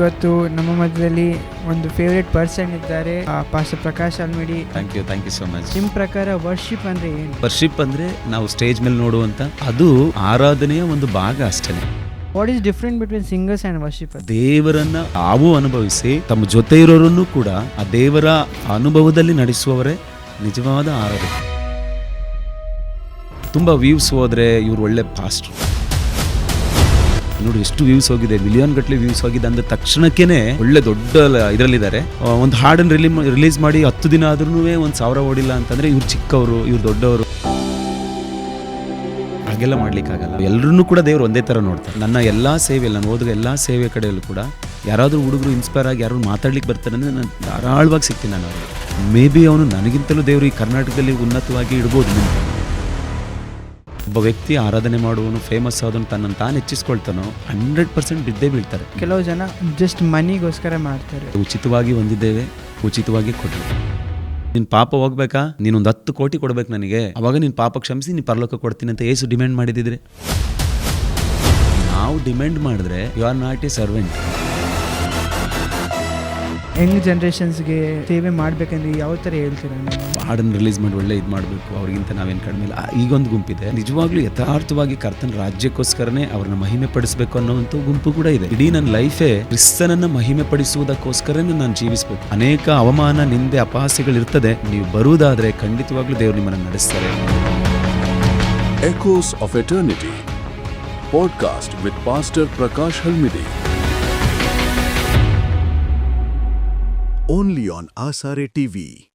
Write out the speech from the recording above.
ಇವತ್ತು ನಮ್ಮ ಮಧ್ಯದಲ್ಲಿ ಒಂದು ಫೇವ್ರೆಟ್ ಪರ್ಸನ್ ಇದ್ದಾರೆ. Pastor Prakash Halmidi. Thank you thank you so much ನಿಮ್ಮ ಪ್ರಕಾರ ವರ್ಷಿಪ್ ಅಂದ್ರೆ ಏನು? ವರ್ಷಿಪ್ ಅಂದ್ರೆ ನಾವು ಸ್ಟೇಜ್ ಮೇಲೆ ನೋಡುವಂತ ಅದು ಆರಾಧನೆಯ ಒಂದು ಭಾಗ ಅಷ್ಟೇ. What is different between singers and worship ದೇವರನ್ನ ಹಾವು ಅನುಭವಿಸಿ ತಮ್ಮ ಜೊತೆ ಇರೋರನ್ನು ಕೂಡ ಆ ದೇವರ ಅನುಭವದಲ್ಲಿ ನಡೆಸುವವರೇ ನಿಜವಾದ ಆರಾಧನೆ ತುಂಬಾ ವ್ಯೂಸ್ ಹೋದ್ರೆ ಇವ್ರು ಒಳ್ಳೆ ಪಾಸ್ಟ್ರು ನೋಡಿ, ಎಷ್ಟು ವ್ಯೂಸ್ ಹೋಗಿದೆ ಮಿಲಿಯನ್ ಗಟ್ಟಲೆ ವ್ಯೂಸ್ ಹೋಗಿದೆ ಅಂದ ತಕ್ಷಣಕ್ಕೇನೆ ಒಳ್ಳೆ ದೊಡ್ಡ ಇದರಲ್ಲಿದ್ದಾರೆ. ಒಂದು ಹಾಡನ್ನು ರಿಲೀ ರಿಲೀಸ್ ಮಾಡಿ ಹತ್ತು ದಿನ ಆದ್ರೂ ಒಂದು ಸಾವಿರ ಓಡಿಲ್ಲ ಅಂತಂದ್ರೆ ಇವ್ರು ಚಿಕ್ಕವರು, ಇವ್ರು ದೊಡ್ಡವರು. ಹಾಗೆಲ್ಲ ಮಾಡ್ಲಿಕ್ಕಾಗಲ್ಲ. ಎಲ್ಲರೂ ಕೂಡ ದೇವರು ಒಂದೇ ಥರ ನೋಡ್ತಾರೆ. ನನ್ನ ಎಲ್ಲಾ ಸೇವೆ, ನಾನು ಓದುವ ಎಲ್ಲಾ ಸೇವೆ ಕಡೆಯಲ್ಲೂ ಕೂಡ ಯಾರಾದರೂ ಹುಡುಗರು ಇನ್ಸ್ಪೈರ್ ಆಗಿ ಯಾರು ಮಾತಾಡ್ಲಿಕ್ಕೆ ಬರ್ತಾರೆ ಅಂದರೆ ನಾನು ಧಾರಾಳವಾಗಿ ಸಿಗ್ತೀನಿ ನಾನು ಅವ್ರಿಗೆ. ಮೇ ಬಿ ಅವನು ನನಗಿಂತಲೂ ದೇವರು ಈ ಕರ್ನಾಟಕದಲ್ಲಿ ಉನ್ನತವಾಗಿ ಇಡ್ಬೋದು. ಒಬ್ಬ ವ್ಯಕ್ತಿ ಆರಾಧನೆ ಮಾಡುವನು ಫೇಮಸ್ ಆದನು ತನ್ನ ತಾನು ಹೆಚ್ಚಿಸ್ಕೊಳ್ತಾನೋ ಹಂಡ್ರೆಡ್ ಪರ್ಸೆಂಟ್ ಬಿದ್ದೇ ಬೀಳ್ತಾರೆ. ಕೆಲವು ಜನ ಜಸ್ಟ್ ಮನಿಗೋಸ್ಕರ ಮಾಡ್ತಾರೆ. ಉಚಿತವಾಗಿ ಹೊಂದಿದ್ದೇವೆ ಉಚಿತವಾಗಿ ಕೊಟ್ಟರು ನಿನ್ನ ಪಾಪ ಹೋಗ್ಬೇಕಾ? ನೀನೊಂದು ಹತ್ತು ಕೋಟಿ ಕೊಡ್ಬೇಕು ನನಗೆ. ಅವಾಗ ನಿನ್ನ ಪಾಪ ಕ್ಷಮಿಸಿ ನೀನು ಪರಲೋಕ ಕೊಡ್ತೀನಿ ಅಂತ ಏಸು ಡಿಮ್ಯಾಂಡ್ ಮಾಡಿದಿದ್ರೆ. ನಾವು ಡಿಮ್ಯಾಂಡ್ ಮಾಡಿದ್ರೆ you are not a servant young ಜನ್ರೇಷನ್ಸ್ಗೆ ಸೇವೆ ಮಾಡ್ಬೇಕಂದ್ರೆ ಯಾವ ಥರ ಹೇಳ್ತೀರಾ ನೀವು? ಹಾಡನ್ನು ರಿಲೀಸ್ ಮಾಡಿ ಒಳ್ಳೆ ಇದು ಮಾಡಬೇಕು ಅವ್ರಿಗಿಂತ ನಾವೇನು ಕಡಿಮೆ ಇಲ್ಲ. ಆ, ಈಗೊಂದು ಗುಂಪಿದೆ. ನಿಜವಾಗ್ಲೂ ಯಥಾರ್ಥವಾಗಿ ಕರ್ತನ ರಾಜ್ಯಕ್ಕೋಸ್ಕರನೇ ಅವ್ರನ್ನ ಮಹಿಮೆ ಪಡಿಸಬೇಕು ಅನ್ನೋಂಥ ಗುಂಪು ಕೂಡ ಇದೆ. ಇಡೀ ನನ್ನ ಲೈಫೇ ಕ್ರಿಸ್ತನನ್ನ ಮಹಿಮೆ ಪಡಿಸುವುದಕ್ಕೋಸ್ಕರನೇ ನಾನು ಜೀವಿಸಬೇಕು. ಅನೇಕ ಅವಮಾನ ನಿಂದೆ ಅಪಹಾಸ್ಯಗಳು ಇರ್ತದೆ ನೀವು ಬರುವುದಾದ್ರೆ ಖಂಡಿತವಾಗ್ಲೂ ದೇವರು ನಿಮ್ಮನ್ನು ನಡೆಸ್ತಾರೆ. Echoes of Eternity. Podcast with Pastor Prakash Halmidi. Only on Asare TV.